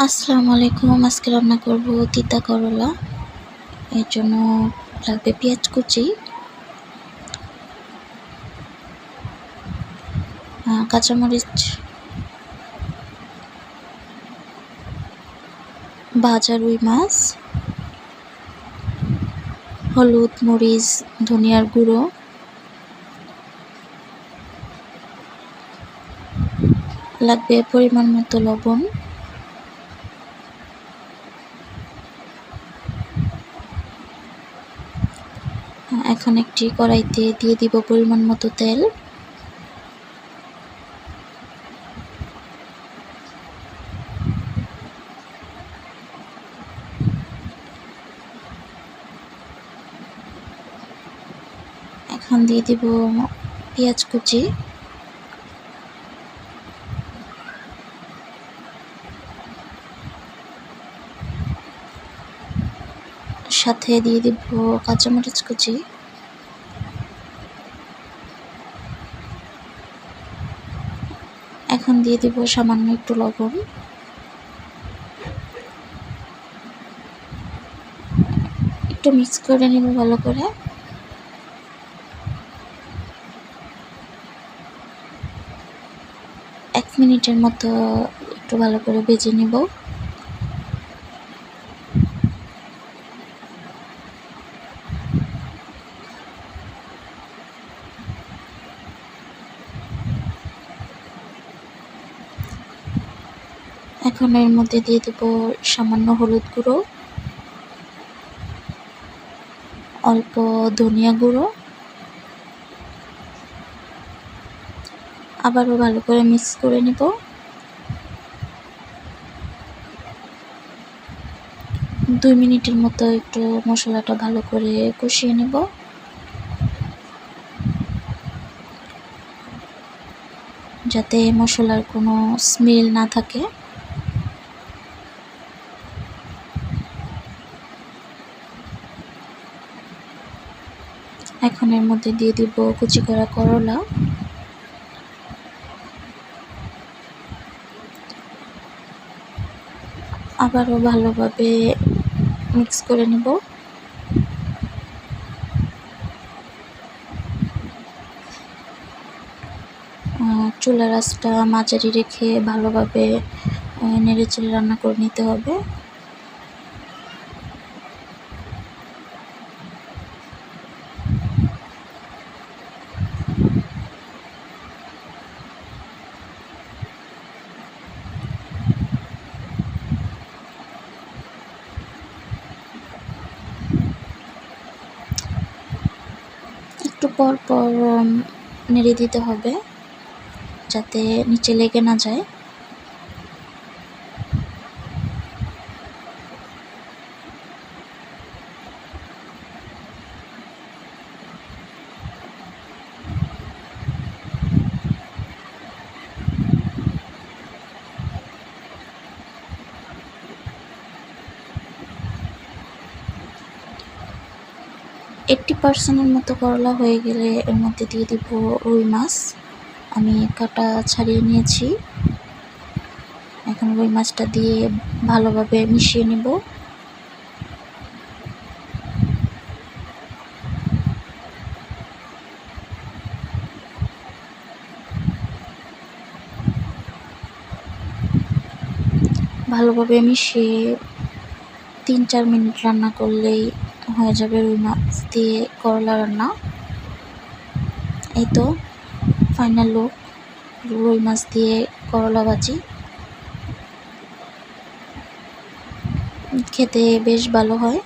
আসসালামু আলাইকুম, আজকে রান্না করব তিতা করলা। এর জন্য লাগবে পেঁয়াজ কুচি কাঁচামরিচ ভাজা রুই মাছ, হলুদ, মরিচ, ধনিয়ার গুঁড়ো, লাগবে পরিমাণ মতো লবণ। এখন একটি কড়াইতে দিয়ে দিব পরিমাণ মতো তেল। এখন দিয়ে দিব পেঁয়াজ কুচি। সাথে দিয়ে দিব কাঁচামরিচ কুচি। এখন দিয়ে দিব সামান্য একটু লবণ। একটু মিক্স করে নেব ভালো করে। এক মিনিটের মতো একটু ভালো করে ভেজে নেব। এখন এর মধ্যে দিয়ে দেব সামান্য হলুদ গুঁড়ো, অল্প ধনিয়া গুঁড়ো, আবারও ভালো করে মিক্স করে নেব। দুই মিনিটের মতো একটু মশলাটা ভালো করে কষিয়ে নেব। যাতে মশলার কোনো স্মেল না থাকে। এখন এর মধ্যে দিয়ে দিব কুচি করা করলা। আবারও ভালোভাবে মিক্স করে নেব। চুলার আঁচটা মাঝারি রেখে ভালোভাবে নেড়ে চেড়ে রান্না করে নিতে হবে একটু পর পর নেড়ে দিতে হবে যাতে নিচে লেগে না যায়। এইট্টি পার্সেন্টের মতো করলা হয়ে গেলে এর মধ্যে দিয়ে দিব রুই মাছ। আমি কাটা ছাড়িয়ে নিয়েছি। এখন রুই মাছটা দিয়ে ভালোভাবে মিশিয়ে নেব। ভালোভাবে মিশিয়ে তিন চার মিনিট রান্না করলেই হয়ে যাবে রুই মাছ দিয়ে করলা রান্না। এই তো ফাইনাল লুক রুই মাছ দিয়ে করলা ভাজি। খেতে বেশ ভালো হয়।